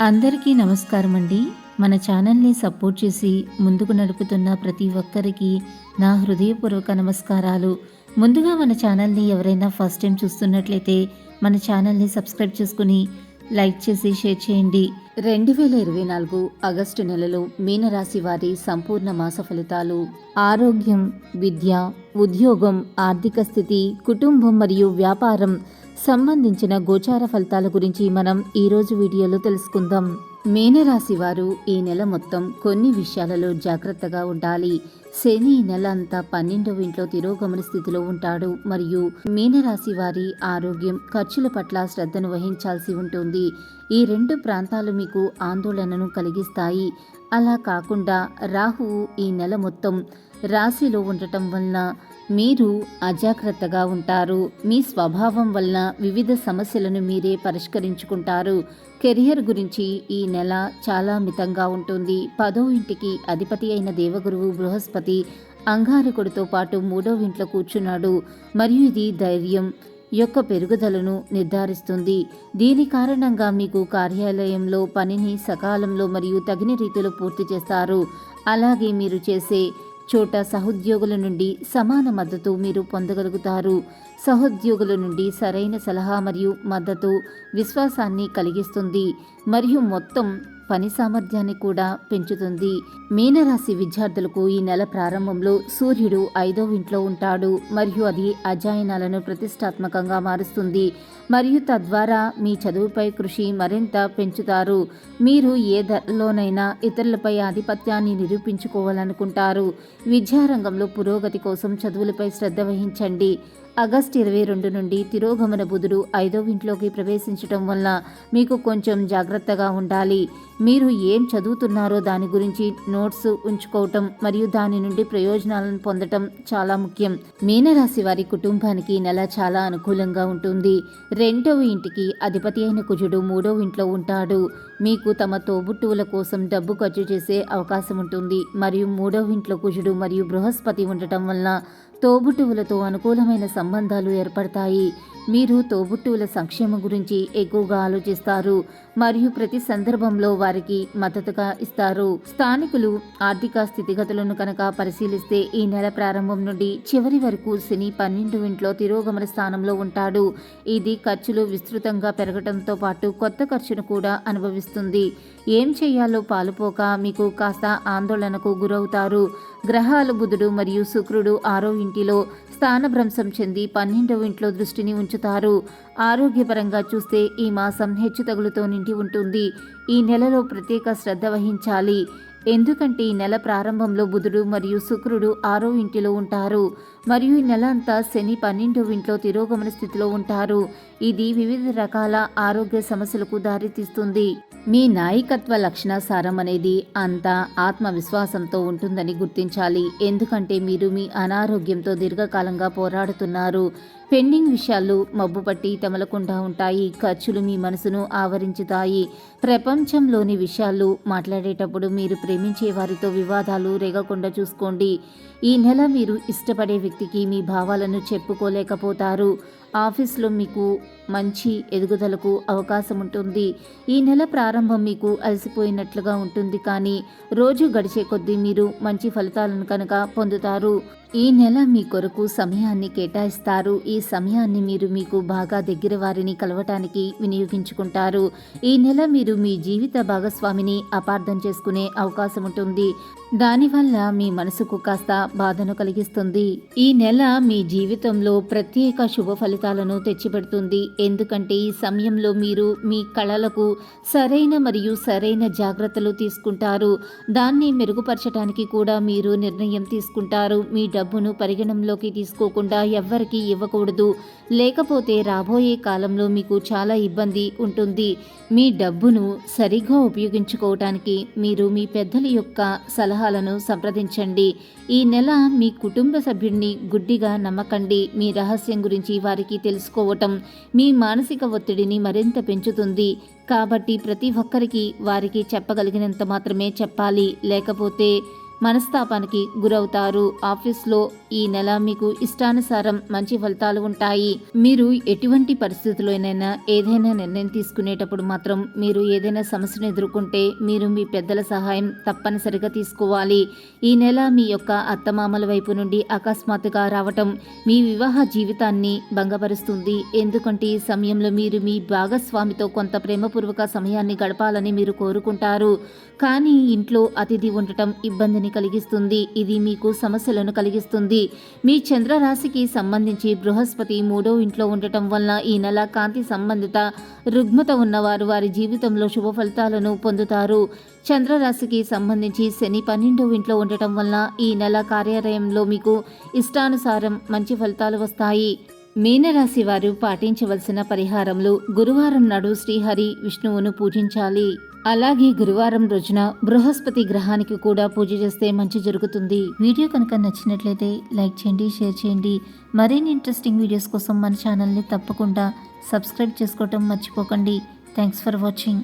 అందరికీ నమస్కారం అండి మన ఛానల్ని సపోర్ట్ చేసి ముందుకు నడుపుతున్న ప్రతి ఒక్కరికి నా హృదయపూర్వక నమస్కారాలు. ముందుగా మన ఛానల్ని ఎవరైనా ఫస్ట్ టైం చూస్తున్నట్లయితే మన ఛానల్ని సబ్స్క్రైబ్ చేసుకుని లైక్ చేసి షేర్ చేయండి. రెండు వేల ఇరవై నాలుగు ఆగస్టు నెలలో మీనరాశి వారి సంపూర్ణ మాస ఫలితాలు. ఆరోగ్యం విద్య ఉద్యోగం ఆర్థిక స్థితి కుటుంబం మరియు వ్యాపారం సంబంధించిన గోచార ఫలితాల గురించి మనం ఈరోజు వీడియోలో తెలుసుకుందాం. మీనరాశి వారు ఈ నెల మొత్తం కొన్ని విషయాలలో జాగ్రత్తగా ఉండాలి. శని ఈ నెల అంతా పన్నెండవ ఇంట్లో తిరోగమన స్థితిలో ఉంటాడు. మరియు మీనరాశి వారి ఆరోగ్యం ఖర్చుల పట్ల శ్రద్ధను వహించాల్సి ఉంటుంది. ఈ రెండు ప్రాంతాలు మీకు ఆందోళనను కలిగిస్తాయి. అలా కాకుండా రాహువు ఈ నెల మొత్తం రాశిలో ఉండటం వలన మీరు అజాగ్రత్తగా ఉంటారు. మీ స్వభావం వలన వివిధ సమస్యలను మీరే పరిష్కరించుకుంటారు. కెరియర్ గురించి ఈ నెల చాలా మితంగా ఉంటుంది. పదో ఇంటికి అధిపతి అయిన దేవగురువు బృహస్పతి అంగారకుడితో పాటు మూడో ఇంట్లో కూర్చున్నాడు. మరియు ఇది ధైర్యం యొక్క పెరుగుదలను నిర్ధారిస్తుంది. దీని కారణంగా మీకు కార్యాలయంలో పనిని సకాలంలో మరియు తగిన రీతిలో పూర్తి చేస్తారు. అలాగే మీరు చేసే చోట సహోద్యోగుల నుండి సమాన మద్దతు మీరు పొందగలుగుతారు. సహోద్యోగుల నుండి సరైన సలహా మరియు మద్దతు విశ్వాసాన్ని కలిగిస్తుంది. మరియు మొత్తం పని సామర్థ్యాన్ని కూడా పెంచుతుంది. మీనరాశి విద్యార్థులకు ఈ నెల ప్రారంభంలో సూర్యుడు ఐదో ఇంట్లో ఉంటాడు. మరియు అది అధ్యయనాలను ప్రతిష్టాత్మకంగా మారుస్తుంది. మరియు తద్వారా మీ చదువుపై కృషి మరింత పెంచుతారు. మీరు ఏ ధరలోనైనా ఇతరులపై ఆధిపత్యాన్ని నిరూపించుకోవాలనుకుంటారు. విద్యారంగంలో పురోగతి కోసం చదువులపై శ్రద్ధ వహించండి. ఆగస్టు ఇరవై రెండు నుండి తిరోగమన బుధుడు ఐదో ఇంట్లోకి ప్రవేశించటం వల్ల మీకు కొంచెం జాగ్రత్తగా ఉండాలి. మీరు ఏం చదువుతున్నారో దాని గురించి నోట్స్ ఉంచుకోవటం మరియు దాని నుండి ప్రయోజనాలను పొందటం చాలా ముఖ్యం. మీనరాశి వారి కుటుంబానికి నెల చాలా అనుకూలంగా ఉంటుంది. రెండవ ఇంటికి అధిపతి అయిన కుజుడు మూడవ ఇంట్లో ఉంటాడు. మీకు తమ తోబుట్టువుల కోసం డబ్బు ఖర్చు చేసే అవకాశం ఉంటుంది మరియు మూడవ ఇంట్లో కుజుడు మరియు బృహస్పతి ఉండటం వలన తోబుట్టువులతో అనుకూలమైన సంబంధాలు ఏర్పడతాయి. మీరు తోబుట్టువుల సంక్షేమం గురించి ఎక్కువగా ఆలోచిస్తారు. మరియు ప్రతి సందర్భంలో వారికి మద్దతుగా ఇస్తారు. స్థానికులు ఆర్థిక స్థితిగతులను కనుక పరిశీలిస్తే ఈ నెల ప్రారంభం నుండి చివరి వరకు శని పన్నెండు ఇంట్లో తిరోగమన స్థానంలో ఉంటాడు. ఇది ఖర్చులు విస్తృతంగా పెరగడంతో పాటు కొత్త ఖర్చును కూడా అనుభవిస్తుంది ఏం చేయాలో పాలుపోక మీకు కాస్త ఆందోళనకు గురవుతారు. గ్రహాలు బుధుడు మరియు శుక్రుడు ఆరో ఇంటిలో స్థానభ్రంశం చెంది పన్నెండవ ఇంట్లో దృష్టిని ఉంచుతారు. ఆరోగ్యపరంగా చూస్తే ఈ మాసం హెచ్చుతగులతో నిండి ఉంటుంది. ఈ నెలలో ప్రత్యేక శ్రద్ధ వహించాలి. ఎందుకంటే ఈ నెల ప్రారంభంలో బుధుడు మరియు శుక్రుడు ఆరో ఇంటిలో ఉంటారు. మరియు ఈ నెల అంతా శని పన్నెండో ఇంట్లో తిరోగమన స్థితిలో ఉంటారు. ఇది వివిధ రకాల ఆరోగ్య సమస్యలకు దారితీస్తుంది. మీ నాయకత్వ లక్షణాసారం అనేది అంతా ఆత్మవిశ్వాసంతో ఉంటుందని గుర్తించాలి. ఎందుకంటే మీరు మీ అనారోగ్యంతో దీర్ఘకాలంగా పోరాడుతున్నారు. పెండింగ్ విషయాలు మబ్బు పట్టి తమలకుండా ఉంటాయి. ఖర్చులు మీ మనసును ఆవరించుతాయి. ప్రపంచంలోని విషయాలు మాట్లాడేటప్పుడు మీరు ప్రేమించే వారితో వివాదాలు రేగకుండా చూసుకోండి. ఈ నెల మీరు ఇష్టపడే వ్యక్తికి మీ భావాలను చెప్పుకోలేకపోతారు. ఆఫీస్లో మీకు మంచి ఎదుగుదలకు అవకాశం ఉంటుంది ఈ నెల ప్రారంభం మీకు అలసిపోయినట్లుగా ఉంటుంది. కానీ రోజు గడిచే కొద్దీ మీరు మంచి ఫలితాలను కనుక పొందుతారు. ఈ నెల మీ కొరకు సమయాన్ని కేటాయిస్తారు. ఈ సమయాన్ని మీరు మీకు బాగా దగ్గర వారిని కలవటానికి వినియోగించుకుంటారు. ఈ నెల మీరు మీ జీవిత భాగస్వామిని అపార్థం చేసుకునే అవకాశం ఉంటుంది. దానివల్ల మీ మనసుకు కాస్త బాధను కలిగిస్తుంది. ఈ నెల మీ జీవితంలో ప్రత్యేక శుభ ఫలితాలను తెచ్చిపెడుతుంది. ఎందుకంటే ఈ సమయంలో మీరు మీ కళలకు సరైన మరియు సరైన జాగ్రత్తలు తీసుకుంటారు. దాన్ని మెరుగుపరచడానికి కూడా మీరు నిర్ణయం తీసుకుంటారు. మీ డబ్బును పరిగణంలోకి తీసుకోకుండా ఎవ్వరికీ ఇవ్వకూడదు. లేకపోతే రాబోయే కాలంలో మీకు చాలా ఇబ్బంది ఉంటుంది. మీ డబ్బును సరిగ్గా ఉపయోగించుకోవటానికి మీరు మీ పెద్దల యొక్క సలహాలను సంప్రదించండి. ఈ నెల మీ కుటుంబ సభ్యుడిని గుడ్డిగా నమ్మకండి. మీ రహస్యం గురించి వారికి తెలుసుకోవటం మీ మానసిక ఒత్తిడిని మరింత పెంచుతుంది. కాబట్టి ప్రతి ఒక్కరికి వారికి చెప్పగలిగినంత మాత్రమే చెప్పాలి. లేకపోతే మనస్తాపానికి గురవుతారు. ఆఫీస్లో ఈ నెల మీకు ఇష్టానుసారం మంచి ఫలితాలు ఉంటాయి. మీరు ఎటువంటి పరిస్థితుల్లోనైనా ఏదైనా నిర్ణయం తీసుకునేటప్పుడు మాత్రం మీరు ఏదైనా సమస్యను ఎదుర్కొంటే మీరు మీ పెద్దల సహాయం తప్పనిసరిగా తీసుకోవాలి. ఈ నెల మీ యొక్క అత్తమామల వైపు నుండి అకస్మాత్తుగా రావటం మీ వివాహ జీవితాన్ని భంగపరుస్తుంది. ఎందుకంటే ఈ సమయంలో మీరు మీ భాగస్వామితో కొంత ప్రేమపూర్వక సమయాన్ని గడపాలని మీరు కోరుకుంటారు. కానీ ఇంట్లో అతిథి ఉండటం ఇబ్బందిని ఇబ్బందిని కలిగిస్తుంది. ఇది మీకు సమస్యలను కలిగిస్తుంది. మీ చంద్రరాశికి సంబంధించి బృహస్పతి మూడో ఇంట్లో ఉండటం వలన ఈ నెల కాంతి సంబంధిత రుగ్మత ఉన్నవారు వారి జీవితంలో శుభ ఫలితాలను పొందుతారు. చంద్రరాశికి సంబంధించి శని పన్నెండో ఇంట్లో ఉండటం వలన ఈ నెల కార్యాలయంలో మీకు ఇష్టానుసారం మంచి ఫలితాలు వస్తాయి. మీనరాశి వారు పాటించవలసిన పరిహారములు గురువారం నాడు శ్రీహరి విష్ణువును పూజించాలి. అలాగే గురువారం రోజున బృహస్పతి గ్రహానికి కూడా పూజ చేస్తే మంచి జరుగుతుంది. వీడియో కనుక నచ్చినట్లయితే లైక్ చేయండి షేర్ చేయండి. మరిన్ని ఇంట్రెస్టింగ్ వీడియోస్ కోసం మన ఛానల్ని తప్పకుండా సబ్స్క్రైబ్ చేసుకోవటం మర్చిపోకండి. Thanks for watching